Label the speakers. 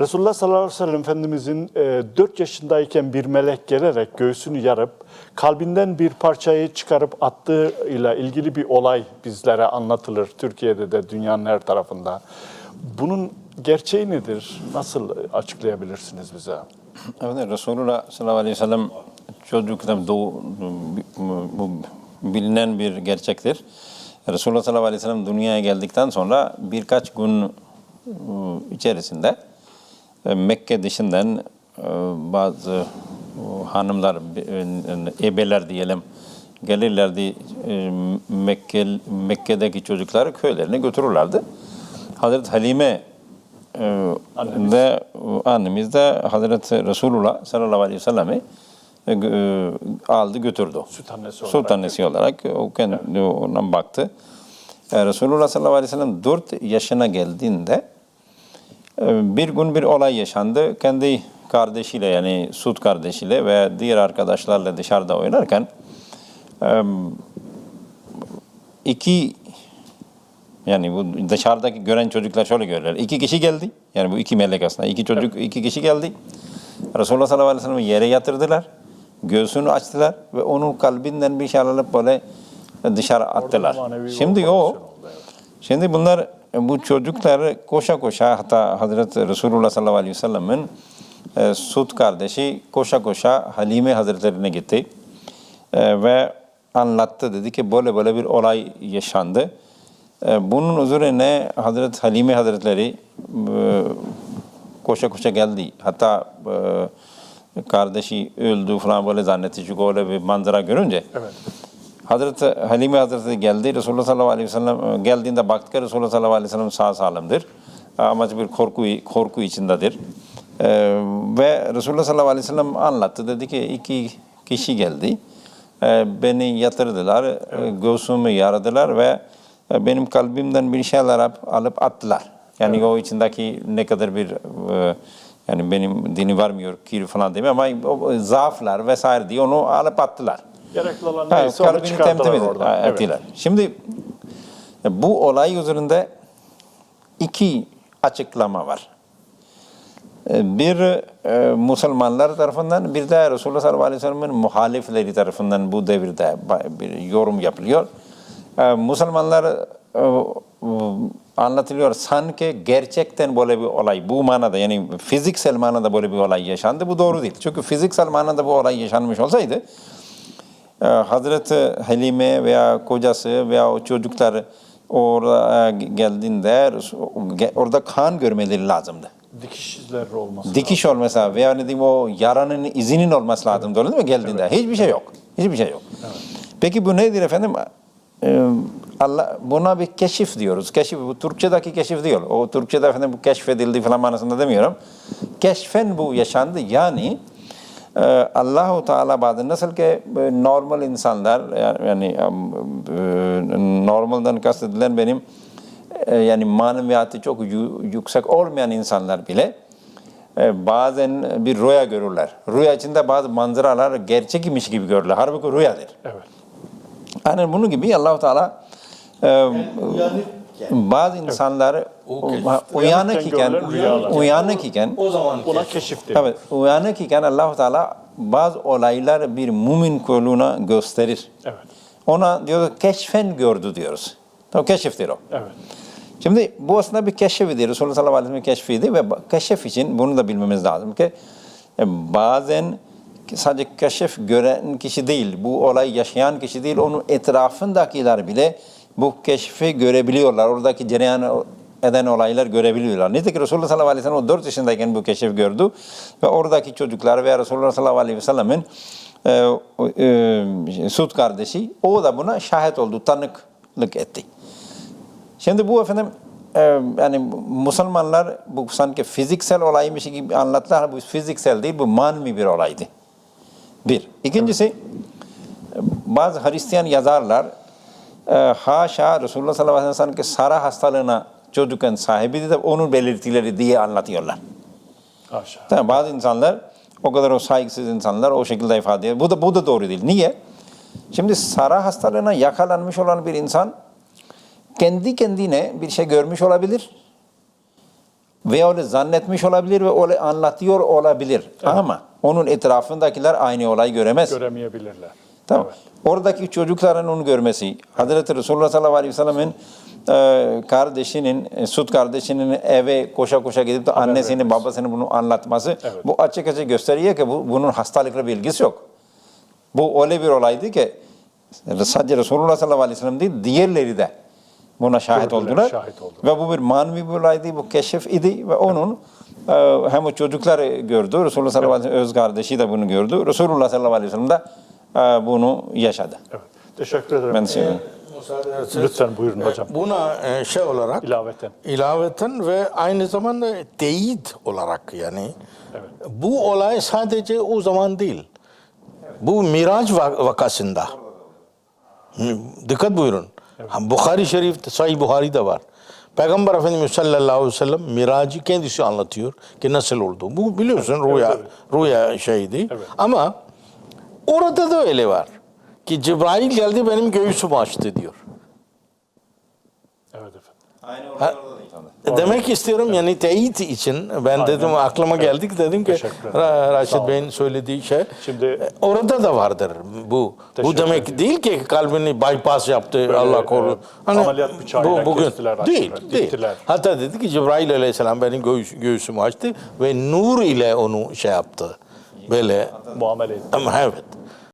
Speaker 1: Resulullah sallallahu aleyhi ve sellem Efendimizin e, 4 yaşındayken bir melek gelerek göğsünü yarıp kalbinden bir parçayı çıkarıp attığıyla ilgili bir olay bizlere anlatılır. Türkiye'de de dünyanın her tarafında. Bunun gerçeği nedir? Nasıl açıklayabilirsiniz bize?
Speaker 2: Evet, Resulullah sallallahu aleyhi ve sellem çocukluktan doğu, bu bilinen bir gerçektir. Resulullah sallallahu aleyhi ve sellem dünyaya geldikten sonra birkaç gün e, içerisinde Mekke dışından e, bazı e, hanımlar, e, ebeler diyelim, gelirlerdi e, Mekke, Mekke'deki çocukları köylerine götürürlerdi. Hazreti Halime e, ve annemiz de Hazreti Resulullah sallallahu aleyhi ve sellem'i e, e, aldı götürdü.
Speaker 1: Süt annesi olarak.
Speaker 2: Süt annesi olarak o kendi ona baktı. E, Resulullah sallallahu aleyhi ve sellem 4 yaşına geldiğinde e, bir gün bir olay yaşandı. Kendi kardeşiyle yani süt kardeşiyle ve diğer arkadaşlarla dışarıda oynarken iki yani bu dışarıdaki gören çocuklar şöyle görürler. İki kişi geldi. Yani bu iki melek aslında. İki çocuk, iki kişi geldi. Resulullah sallallahu aleyhi ve sellem'i yere yatırdılar. Göğsünü açtılar ve onun kalbinden bir şey alıp böyle dışarı attılar. Şimdi o,
Speaker 1: evet.
Speaker 2: Şimdi bunlar bu çocuklar koşa koşa hatta Hazreti Resulullah sallallahu aleyhi ve sellem'in e, süt kardeşi koşa koşa Halime Hazretlerine gitti. E, ve anlattı dedi ki böyle böyle bir olay yaşandı. E, bunun üzerine Hazreti Halime Hazretleri e, koşa koşa geldi. Hatta e, kardeşi öldü falan böyle zannetti çünkü öyle bir manzara görünce.
Speaker 1: Evet.
Speaker 2: Hazreti Halime Hazretleri geldi. Resulullah sallallahu aleyhi ve sellem e, geldiğinde baktık ki Resulullah sallallahu aleyhi ve sellem sağ salimdir. Ama bir korku korku içindedir. E, ve Resulullah sallallahu aleyhi ve sellem anlattı. Dedi ki iki kişi geldi. E, beni yatırdılar. E, göğsümü yaradılar ve e, benim kalbimden bir şeyler alıp, alıp attılar. Yani o içindeki ne kadar bir e, yani benim dini varmıyor kir falan demiyor ama o zaaflar vesaire diye onu alıp attılar.
Speaker 1: Gerekli olan
Speaker 2: Ha,
Speaker 1: neyse onu çıkardılar oradan. Evet.
Speaker 2: ettiler. Şimdi bu olay üzerinde iki açıklama var. E, Bir e, Müslümanlar tarafından bir de Resulullah sallallahu aleyhi ve sellem'in muhalifleri tarafından bu devirde bir yorum yapılıyor. E, Müslümanlar e, anlatılıyor sanki gerçekten böyle bir olay bu manada yani fiziksel manada böyle bir olay yaşandı. Bu doğru değil. Çünkü fiziksel manada bu olay yaşanmış olsaydı ee, Hazreti Halime veya kocası veya o çocuklar oraya geldiğinde orada kan görmeleri lazımdı.
Speaker 1: Dikiş izleri olması.
Speaker 2: Dikiş olmasa veya ne diyeyim o yaranın izinin olması lazımdı öyle değil mi geldiğinde? Hiçbir şey yok. Hiçbir şey yok. Peki bu nedir efendim? Ee, Allah buna bir keşif diyoruz. Keşif bu Türkçedeki keşif değil. O Türkçede efendim bu keşfedildi falan manasında demiyorum. Keşfen bu yaşandı. Yani e, Allahu Teala bazı nasıl ki normal insanlar yani normalden kastedilen benim yani maneviyatı çok yüksek olmayan insanlar bile bazen bir rüya görürler. Rüya içinde bazı manzaralar gerçek imiş gibi görürler. Halbuki rüyadır.
Speaker 1: Evet.
Speaker 2: Aynen bunun gibi Allahu Teala e, bazı insanlar uyanık iken uyanık iken
Speaker 3: O zaman
Speaker 1: Ona
Speaker 3: keşif.
Speaker 2: Evet, uyanık iken Allah Teala bazı olaylar bir mümin kuluna gösterir.
Speaker 1: Evet.
Speaker 2: Ona diyor keşfen gördü diyoruz. O keşiftir o.
Speaker 1: Evet.
Speaker 2: Şimdi bu aslında bir keşfidir. Resulullah sallallahu aleyhi ve sellem'in keşfiydi ve keşif için bunu da bilmemiz lazım ki e, bazen sadece keşif gören kişi değil, bu olay yaşayan kişi değil, onun etrafındakiler bile bu keşfi görebiliyorlar. Oradaki cereyan eden olaylar görebiliyorlar. Nitekim Resulullah sallallahu aleyhi ve sellem o 4 yaşındayken bu keşif gördü ve oradaki çocuklar veya Resulullah sallallahu aleyhi ve sellemin e, e, süt kardeşi o da buna şahit oldu, tanıklık etti. Şimdi bu efendim e, yani Müslümanlar bu sanki fiziksel olaymış gibi anlattılar. Bu fiziksel değil, bu manevi bir olaydı. Bir. İkincisi bazı Hristiyan yazarlar haşa Resulullah sallallahu aleyhi ve sellem sanki Sara hastalığına çocukken sahibiydi de onun belirtileri diye anlatıyorlar.
Speaker 1: Aşağı.
Speaker 2: Tamam, bazı insanlar o kadar o saygısız insanlar o şekilde ifade ediyor. Bu da bu da doğru değil. Niye? Şimdi Sara hastalığına yakalanmış olan bir insan kendi kendine bir şey görmüş olabilir. Ve öyle zannetmiş olabilir ve öyle anlatıyor olabilir. Ama onun etrafındakiler aynı olayı göremez.
Speaker 1: Göremeyebilirler.
Speaker 2: Tamam. Oradaki çocukların onu görmesi, Hazreti Resulullah sallallahu aleyhi ve sellem'in e, kardeşinin, e, Sud kardeşinin eve koşa koşa gidip de annesini, babasını bunu anlatması
Speaker 1: Evet.
Speaker 2: bu açık açık gösteriyor ki bu, bunun hastalıkla bir ilgisi yok. Bu öyle bir olaydı ki sadece Resulullah sallallahu aleyhi ve sellem değil, diğerleri de buna şahit
Speaker 1: Gördüler,
Speaker 2: oldular.
Speaker 1: şahit oldular.
Speaker 2: Ve bu bir manevi bir olaydı, bu keşif idi ve onun e, hem o çocuklar gördü, Resulullah sallallahu aleyhi ve sellem öz kardeşi de bunu gördü. Resulullah sallallahu aleyhi ve sellem de bunu yaşadı.
Speaker 1: Evet. Teşekkür ederim.
Speaker 2: Ben size
Speaker 3: Müsaade ederseniz,
Speaker 1: Lütfen buyurun hocam.
Speaker 3: Buna e, şey olarak
Speaker 1: İlaveten.
Speaker 3: ilaveten ve aynı zamanda teyit olarak yani bu olay sadece o zaman değil. Bu Miraç va- vakasında. Dikkat buyurun. Bukhari Şerif, Sahih Buhari'de var. Peygamber Efendimiz sallallahu aleyhi ve sellem miracı kendisi anlatıyor ki nasıl oldu. Bu biliyorsun rüya,
Speaker 1: evet.
Speaker 3: rüya şeydi.
Speaker 1: Evet.
Speaker 3: Ama orada da öyle var. Ki Cebrail geldi benim göğsümü açtı diyor.
Speaker 1: Evet efendim.
Speaker 3: Ha, Demek istiyorum yani teyit için ben dedim aklıma geldik dedim ki. Ra- Raşit. Bey'in söylediği şey.
Speaker 1: Şimdi-
Speaker 3: E, orada da vardır bu.
Speaker 1: Teşekkür
Speaker 3: bu demek
Speaker 1: ederim.
Speaker 3: değil ki kalbini bypass yaptı Allah koru.
Speaker 1: e, ameliyat bıçağıyla kestiler,
Speaker 3: değil,
Speaker 1: açtılar,
Speaker 3: değil.
Speaker 1: diktiler.
Speaker 3: Hatta dedi ki Cebrail aleyhisselam benim göğüs, göğsümü açtı ve nur ile onu şey yaptı. Böyle
Speaker 1: Muamele etti.
Speaker 3: ama evet.